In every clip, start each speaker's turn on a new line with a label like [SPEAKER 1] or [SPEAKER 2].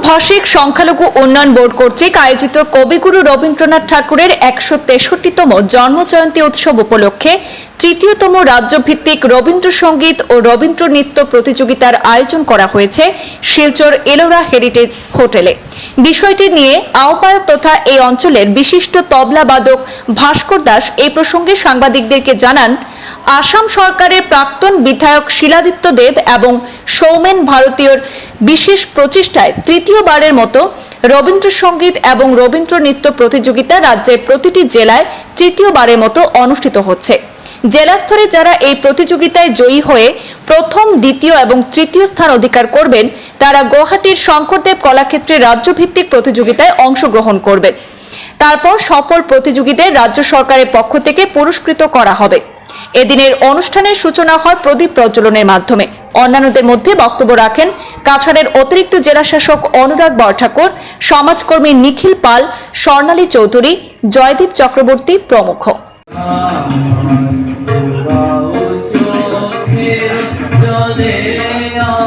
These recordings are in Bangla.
[SPEAKER 1] ভাষিক সংখ্যালঘু উন্নয়ন বোর্ড কর্তৃক আয়োজিত কবিগুরু রবীন্দ্রনাথ ঠাকুরের একশো তেষট্টিতম জন্মজয়ন্তী উৎসব উপলক্ষে তৃতীয়তম রাজ্যভিত্তিক রবীন্দ্রসঙ্গীত ও রবীন্দ্র নৃত্য প্রতিযোগিতার আয়োজন করা হয়েছে শিলচর এলোরা হেরিটেজ হোটেলে। বিষয়টি নিয়ে আহ্বায়ক তথা এই অঞ্চলের বিশিষ্ট তবলাবাদক ভাস্কর দাস এই প্রসঙ্গে সাংবাদিকদেরকে জানান, আসাম সরকারের প্রাক্তন বিধায়ক শিলাদিত্য দেব এবং সৌমেন ভারতীয়র বিশেষ প্রচেষ্টায় তৃতীয়বারের মতো রবীন্দ্রসঙ্গীত এবং রবীন্দ্র নৃত্য প্রতিযোগিতা রাজ্যের প্রতিটি জেলায় তৃতীয়বারের মতো অনুষ্ঠিত হচ্ছে। জেলা স্তরে যারা এই প্রতিযোগিতায় জয়ী হয়ে প্রথম, দ্বিতীয় এবং তৃতীয় স্থান অধিকার করবেন, তারা গুয়াহাটির শঙ্করদেব কলাক্ষেত্রে রাজ্যভিত্তিক প্রতিযোগিতায় অংশগ্রহণ করবেন। তারপর সফল প্রতিযোগীদের রাজ্য সরকারের পক্ষ থেকে পুরস্কৃত করা হবে। এদিনের অনুষ্ঠানের সূচনা হয় প্রদীপ প্রজ্বলনের মাধ্যমে। অন্যান্যদের মধ্যে বক্তব্য রাখেন কাছাড়ের অতিরিক্ত জেলাশাসক অনুরাগ বরঠাকুর, সমাজকর্মী নিখিল পাল, স্বর্ণালী চৌধুরী, জয়দীপ চক্রবর্তী প্রমুখ।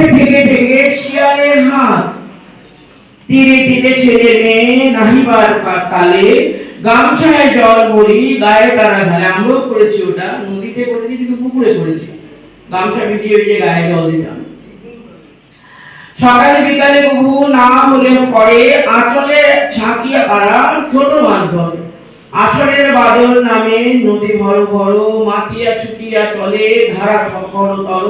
[SPEAKER 2] উঠে ঢেকে ঢেকে শিয়ালের হাত। তীরে তীরে ছেলে মেয়ে নাহিবার কালে গামছায় জল ভরি গায়ে তারা ঢালে। আমরাও করেছি ওটা, নদীতে করিনি কিন্তু পুকুরে করেছি গামছা ভিজিয়ে ভিজিয়ে গায়ে জল দিতাম। সকালে বিকালে বহু না হলে পরে আঁচলে ঝাঁকিয়ে কারা ছোট মাছ ধরে। আসরের বাদল নামে নদী ভর ভর মাতিয়া ছুটিয়া চলে ধারা সকল তর।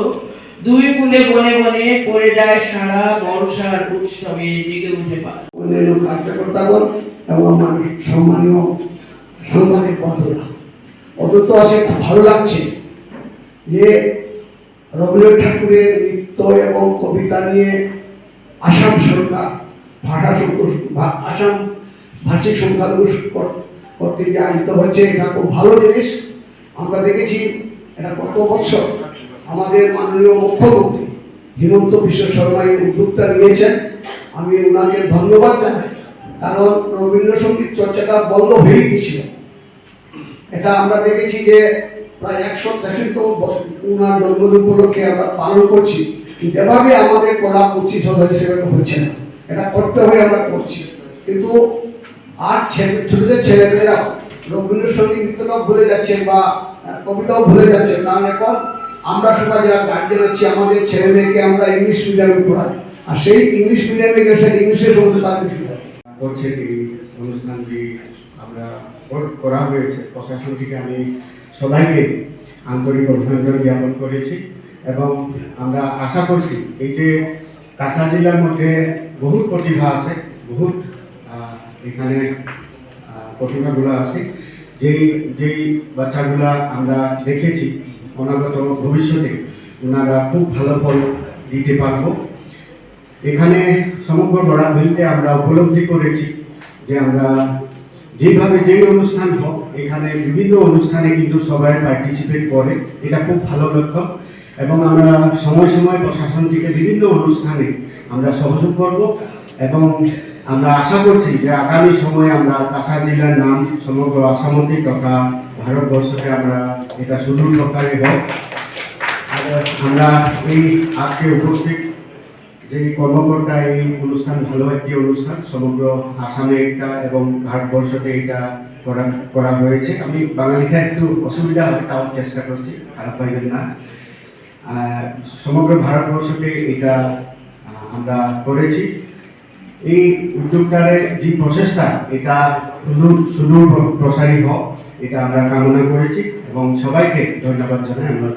[SPEAKER 2] দুই কুলে বনে বনে পড়ে যায় সারা বর্ষার উৎসবে জেগে উঠে পারে
[SPEAKER 3] অন্যান্য কার্যকর্তাগণ এবং আমার সম্মানীয় সাংবাদিক বন্ধুরা। অত্যন্ত খুব ভালো লাগছে যে রবীন্দ্রনাথ ঠাকুরের নৃত্য এবং কবিতা নিয়ে আসাম সরকার, ভাষা আসাম ভাষিক সংখ্যালঘু কর- কর্তৃক আয়োজিত হচ্ছে এটা খুব ভালো জিনিস। আমরা দেখেছি এটা কত বছর আমাদের মাননীয় মুখ্যমন্ত্রী হিমন্ত বিশ্ব শর্মা এই উদ্যোগটা নিয়েছেন। আমি ওনাকে ধন্যবাদ জানাই, কারণ রবীন্দ্রসঙ্গীত চর্চাটা বন্ধ হয়ে গিয়েছিল। এটা আমরা দেখেছি যে প্রায় একশো তেষট্টি বছর ওনার জন্মদিন উপলক্ষে আমরা পালন করছি। যেভাবে আমাদের করা উচিত হলো সেভাবে হচ্ছে না, এটা করতে হয়ে আমরা করছি। কিন্তু আর ছেলে ছোটদের ছেলেমেয়েরা রবীন্দ্রসঙ্গীত নৃত্যটাও ভুলে যাচ্ছে বা কবিতাও ভুলে যাচ্ছে। কারণ এখন আমরা সবাই যারা গার্জেন আছি আমাদের ছেলে মেয়েকে আমরা ইংলিশ মিডিয়ামে পড়াই। আর সেই ইংলিশ মিডিয়ামে গেছে ইংলিশের তাদের শিখায়
[SPEAKER 4] করছে এই অনুষ্ঠানটি আমরা করা হয়েছে। প্রশাসন থেকে আমি সবাইকে আন্তরিক অভিনন্দন জ্ঞাপন করেছি এবং আমরা আশা করছি এই যে কাঁসা জেলার মধ্যে বহুত প্রতিভা আছে আহ, এখানে প্রতিভাগুলো আছে। যেই যেই বাচ্চাগুলা আমরা দেখেছি অনাগত ভবিষ্যতে ওনারা খুব ভালো ফল দিতে পারব। এখানে সমগ্র বরাবরিতে আমরা উপলব্ধি করেছি যে আমরা যেভাবে যেই অনুষ্ঠান হোক, এখানে বিভিন্ন অনুষ্ঠানে কিন্তু সবাই পার্টিসিপেট করে। এটা খুব ভালো লক্ষ্য। এবং আমরা সময় সময় প্রশাসন থেকে বিভিন্ন অনুষ্ঠানে আমরা সহযোগ করব। এবং আমরা আশা করছি যে আগামী সময়ে আমরা কাছাড় জেলার নাম সমগ্র আসামতে তথা ভারতবর্ষকে আমরা এটা সুদূর প্রকারে হোক, আমরা এই আজকে উপস্থিত যে কর্মকর্তা, এই অনুষ্ঠান ভালো একটি অনুষ্ঠান, সমগ্র আসামে এটা এবং ভারতবর্ষতে এটা করা করা হয়েছে। আমি বাঙালিতে একটু অসুবিধা হয়, তাও চেষ্টা করছি, খারাপ পাইবেন না। সমগ্র ভারতবর্ষতে এটা আমরা করেছি। এই উদ্যোগটারে যে প্রচেষ্টা, এটা সুদূর সুদূর প্রসারী হোক এটা আমরা কামনা করেছি এবং সবাইকে ধন্যবাদ জানাই। আমরা